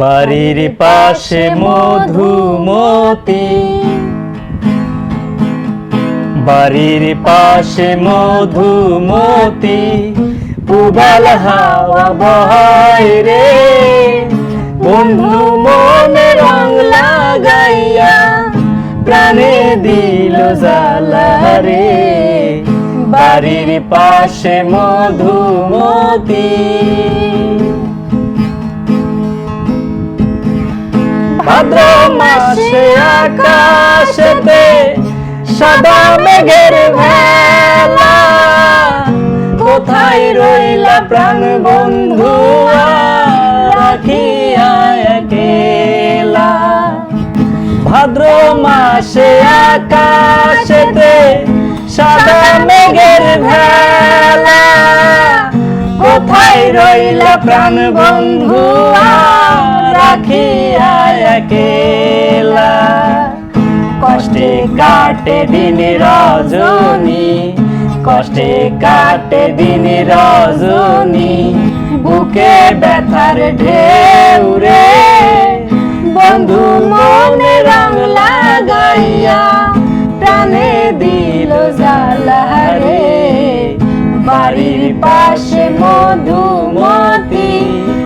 বাড়ির পাশে মধুমতি। বাড়ির পাশে মধুমতি। পুবাল হাওয়া বহায় রে। বন্ধু মনে রং লাগাইয়া প্রাণে দিল জ্বালা রে। বাড়ির পাশে মধুমতি। ভাদ্র মাসে আকাশেতে সাদা মেঘের ভেলা। কোথায় রইলা প্রাণ বন্ধু রাখিয়া একেলা। ভাদ্র মাসে আকাশেতে সাদা রইলা প্রাণ বন্ধু রাখিয়া একেলা। কষ্টে কাটে দিন রজনী, কষ্টে কাটে দিন রজনী, বুকে ব্যথার ঢেউ রে। বন্ধু মনে রং লাগাইয়া প্রাণে দিল জ্বালা রে। বাড়ির পাশে মধুমতি